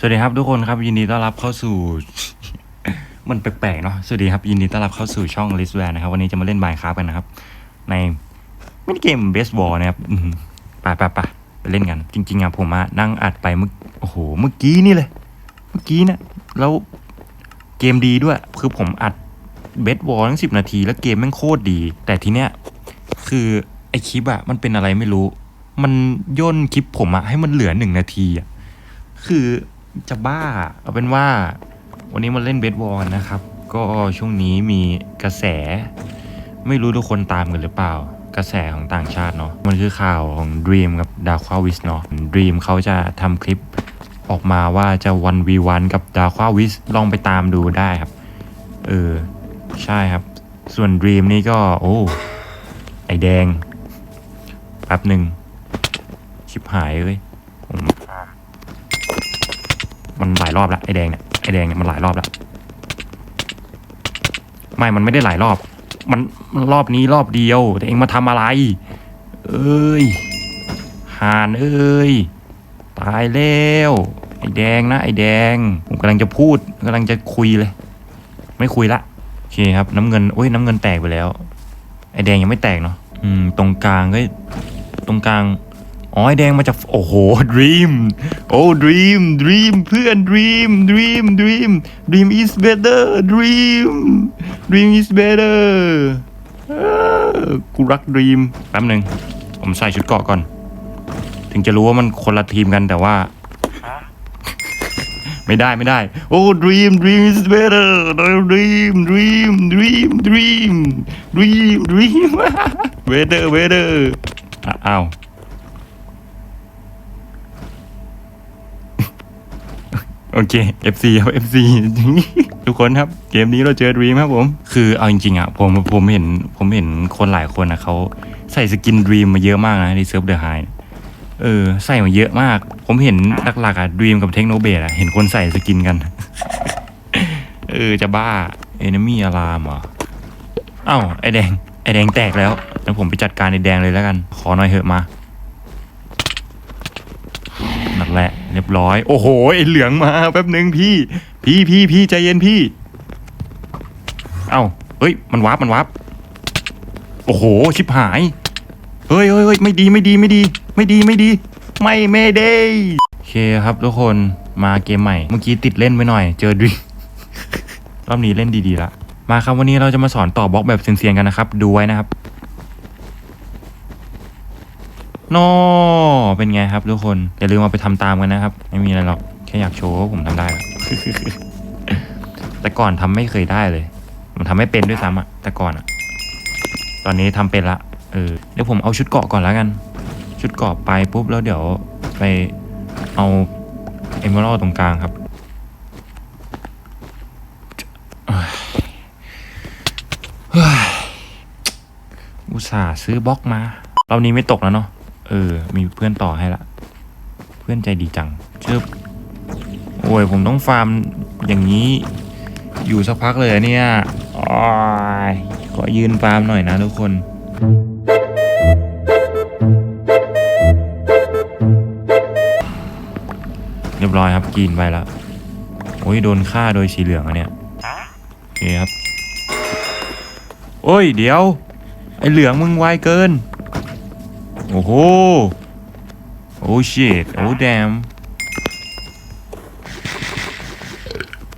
สวัสดีครับทุกคนครับยินดีต้อนรับเข้าสู่ มันแปลกๆเนาะสวัสดีครับยินดีต้อนรับเข้าสู่ช่องลิสแวนนะครับ วันนี้จะมาเล่นบายคราฟกันนะครับ ในมินิเกมเบสบอลนะครับไปไปไปไปเล่นกัน จริง ๆอะผมนั่งอัดไปเมื่อโอ้โหเมื่อกี้นี่เลย เมื่อกี้เนี่ยแล้วเกมดีด้วย คือผมอัดเบสบอลทั้งสิบนาที แล้วเกมแม่งโคตรดี แต่ทีเนี้ยคือไอคลิปอะมันเป็นอะไรไม่รู้ มันย่นคลิปผมอะให้มันเหลือหนึ่งนาทีอะคือ จะบ้า เอาเป็นว่า วันนี้มาเล่นเบสบอลนะครับ ก็ช่วงนี้มีกระแส ไม่รู้ทุกคนตามกันหรือเปล่า กระแสของต่างชาติเนาะมันคือข่าวของ Dream กับดาควาวิสเนาะ Dream เขาจะทำคลิปออกมาว่าจะวันวีวันกับดาควาวิสลองไปตามดูได้ครับ เออ ใช่ครับ ส่วน Dream นี่ก็ โอ้ไอแดงแป๊บหนึ่งชิบหายเลย มันหลายรอบแล้วไอแดงเนี่ยไอแดงเนี่ยมันหลายรอบแล้วไม่มันไม่ได้หลายรอบ มันมันรอบนี้รอบเดียวแต่เองมาทำอะไร เอ้ยหานเอ้ยตายแล้วไอแดงนะไอแดงผมกำลังจะพูดกำลังจะคุยเลย ไม่คุยละโอเคครับ น้ำเงินโอ้ยน้ำเงินแตกไปแล้ว ไอแดงยังไม่แตกเนาะอืมตรงกลางก็ตรงกลาง อ๋อไอแดงมาจากโอ้โหดีมโอ้ dream dream เพื่อน dream dream dream dream is better dream dream is better กูรัก dream แป๊บหนึ่งผมใส่ชุดเกาะก่อน ถึงจะรู้ว่ามันคนละทีมกันแต่ว่า ไม่ได้ไม่ได้ โอ้ dream dream is better dream dream dream dream dream dream better better อ้าว โอเค FC ครับ FC ทุกคนครับ เกมนี้เราเจอดรีมครับผม คือเอาจริงๆอะผมผมเห็นผมเห็นคนหลายคนนะเขาใส่สกินดรีมมาเยอะมากนะในเซิร์ฟเดอะไฮเออใส่มาเยอะมาก ผมเห็นหลักๆอะดรีมกับเทคโนเบดอะเห็นคนใส่สกินกัน เออจะบ้าเอนมี่อารามอะเอ้าไอแดงไอแดงแตกแล้วงั้นผมไปจัดการไอแดงเลยแล้วกัน ขอหน่อยเหอะมา แหละเรียบร้อย โอ้โหไอเหลืองมาแป๊บหนึ่งพี่ พี่พี่พี่ใจเย็นพี่ เอ้าเฮ้ย มันวับมันวับโอ้โหชิบหาย เฮ้ยเฮ้ยเฮ้ยไม่ดีไม่ดีไม่ดี ไม่ดีไม่ดี ไม่ไม่ได้โอเคครับทุกคนมาเกมใหม่ เมื่อกี้ติดเล่นไปหน่อย เจอดิรอบนี้เล่นดีๆละมาครับวันนี้เราจะมาสอนต่อบล็อกแบบเซียนๆกันนะครับ ดูไว้นะครับ โนเป็นไงครับทุกคน อย่าลืมเอาไปทำตามกันนะครับ ไม่มีอะไรหรอก แค่อยากโชว์ว่าผมทำได้อะแต่ก่อนทำไม่เคยได้เลย ผมทำไม่เป็นด้วยซ้ำอะแต่ก่อนอะตอนนี้ทำเป็นละ เออ เดี๋ยวผมเอาชุดเกาะก่อนแล้วกัน ชุดเกาะไปปุ๊บแล้วเดี๋ยวไปเอาเอมเมอรัลตรงกลางครับอุตส่าห์ซื้อบล็อกมา เรอบนี้ไม่ตกแล้วเนาะ เออ มีเพื่อนต่อให้ละ เพื่อนใจดีจังเชิบโอ้ย ผมต้องฟาร์มอย่างนี้อยู่สักพักเลยเนี่ยโอ้ยขอยืนฟาร์มหน่อยนะทุกคน เรียบร้อยครับกินไปแล้ว โอ้ย โดนฆ่าโดยสีเหลืองอะเนี่ยโอเคครับ โอ้ย เดี๋ยว ไอเหลืองมึงไวเกิน โอ้โห โอ้ชิตโอ้แดม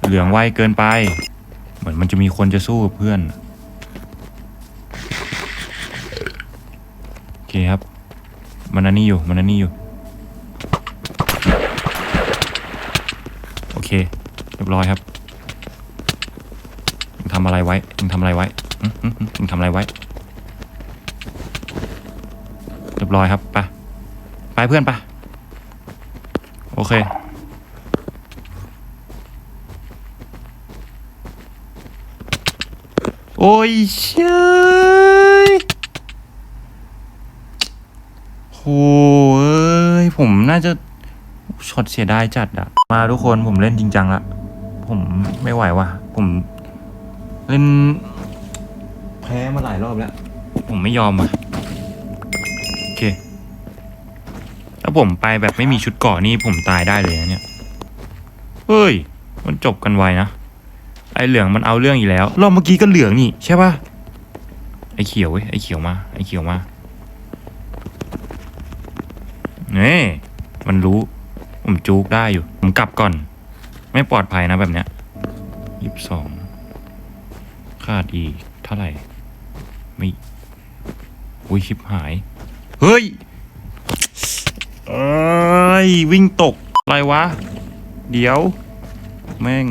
เหลืองไวเกินไป เหมือนมันจะมีคนจะสู้กับเพื่อน โอเคครับ มันอันนี้อยู่ มันอันนี้อยู่ โอเค เรียบร้อยครับมึงทำอะไรไว้มึงทำอะไรไว้หึหึหึมึงทำอะไรไว้ บร้อยครับไปไปเพื่อนไปโอเค โอ้ยเชยโหเอ้ยผมน่าจะช็อตเสียดายจัดอะมาทุกคนผมเล่นจริงจังละผมไม่ไหวว่ะ ผมเล่นแพ้มาหลายรอบแล้ว ผมไม่ยอมว่ะาผมไปแบบไม่มีชุดเกราะนี่ผมตายได้เลยนะเนี่ยเฮ้ย มันจบกันไวนะ ไอเหลืองมันเอาเรื่องอีกแล้ว รอบเมื่อกี้ก็เหลืองนี่ใช่ปะไอเขียวเว้ยไอเขียวมา ไอเขียวมาเนี่มันรู้ ผมจูกได้อยู่ ผมกลับก่อน ไม่ปลอดภัยนะแบบเนี้ยยี่สิบสองขาดอีกเท่าไหร่ ไม่ อุ้ยชิบหาย เฮ้ย เอ้ยวิ่งตก อะไรวะ เดี๋ยว แม่ง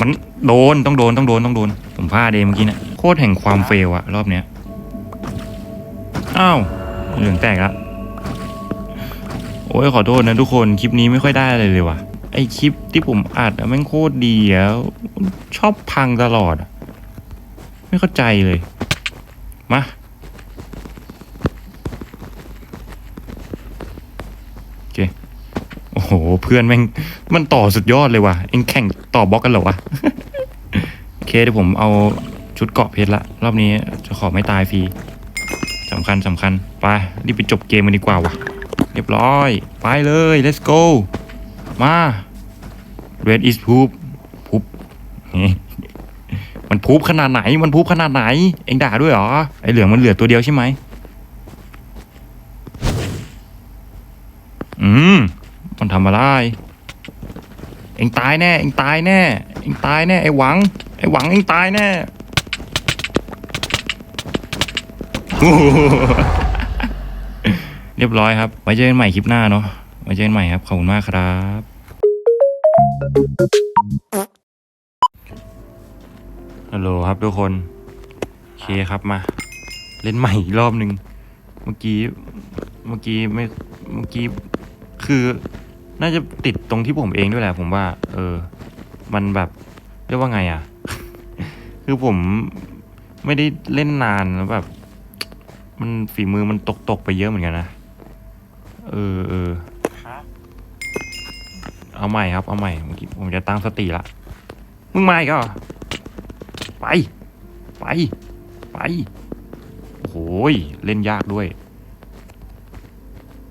มันโดนต้องโดนต้องโดนต้องโดน ผมพลาดเองเมื่อกี้เนะโคตรแห่งความเฟลอะรอบเนี้ย อ้าวเหลืองแตกละโอ้ยขอโทษนะทุกคนคลิปนี้ไม่ค่อยได้อะไรเลยว่ะไอคลิปที่ผมอัดอะแม่งโคตรดีอะชอบพังตลอดอะ ไม่เข้าใจเลย มา โอเค โอ้โห เพื่อนแม่ง มันต่อสุดยอดเลยว่ะ เอ็งแข่งต่อบล็อกกันเหรอวะ โอเคเดี๋ยวผมเอาชุดเกาะเพชรละ รอบนี้จะขอไม่ตายฟรีสำคัญสำคัญ ไป รีบไปจบเกมกันดีกว่าวะเรียบร้อย ไปเลย let's go มา red is poop พุบนี่ มันพุบขนาดไหน มันพุบขนาดไหน เอ็งด่าด้วยเหรอ ไอเหลืองมันเหลือตัวเดียวใช่ไหม อืม มันทำอะไร เอ็งตายแน่ เอ็งตายแน่ เอ็งตายแน่ ไอหวัง ไอหวังเอ็งตายแน่เรียบร้อยครับ ไว้เจอกันใหม่คลิปหน้าเนาะ ไว้เจอกันใหม่ครับ ขอบคุณมากครับ ฮัลโหลครับทุกคนโอเคครับมา เล่นใหม่อีกรอบหนึ่งเมื่อกี้เมื่อกี้ไม่เมื่อกี้คือน่าจะติดตรงที่ผมเองด้วยแหละผมว่า เออ มันแบบเรียกว่าไงอะ คือผมไม่ได้เล่นนานแล้วแบบ มันฝีมือมันตกตกไปเยอะเหมือนกันนะเออเออเอาใหม่ครับ เอาใหม่เมื่อกี้ผมจะตั้งสติละมึงมาอีกเหรอ ไป ไป ไป โอ้โหยเล่นยากด้วย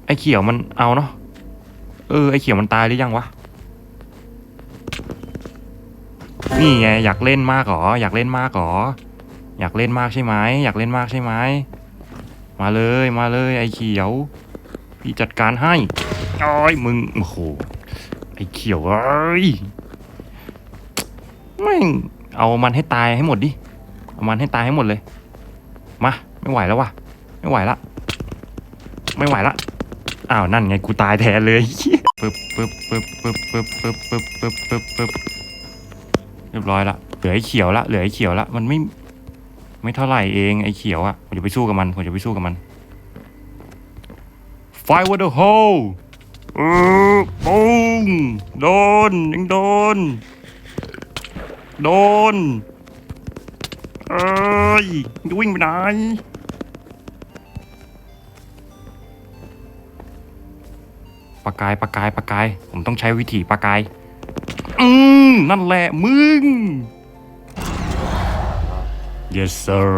ไอ้เขียวมันเอาเนาะ เออ ไอ้เขียวมันตายหรือยังวะ นี่ไงอยากเล่นมากเหรอ อยากเล่นมากเหรอ อยากเล่นมากใช่ไหม อยากเล่นมากใช่ไหม มาเลย มาเลย ไอ้เขียว พี่จัดการให้โอ้ยมึง โอ้โห ไอ้เขียวเอ้ยแม่ง เอามันให้ตายให้หมดดิ เอามันให้ตายให้หมดเลย มา ไม่ไหวแล้ววะไม่ไหวละ ไม่ไหวละ อ้าวนั่นไงกูตายแทนเลยปึ๊บปึ๊บปึ๊บปึ๊บปึ๊บปึ๊บปึ๊บปึ๊บปึ๊บปึ๊บเรียบร้อยละ เหลือไอ้เขียวละ เหลือไอ้เขียวละ มันไม่ ไม่เท่าไหร่เองไอ้เขียวอะผมจะไปสู้กับมันผมจะไปสู้กับมัน Fire the hole เออปุ้งโดนยังโดน โดน เอ้ยมึงจะวิ่งไปไหน ปากกายปากกายปากกาย ผมต้องใช้วิธีปากกาย อืมนั่นแหละมึง yes sir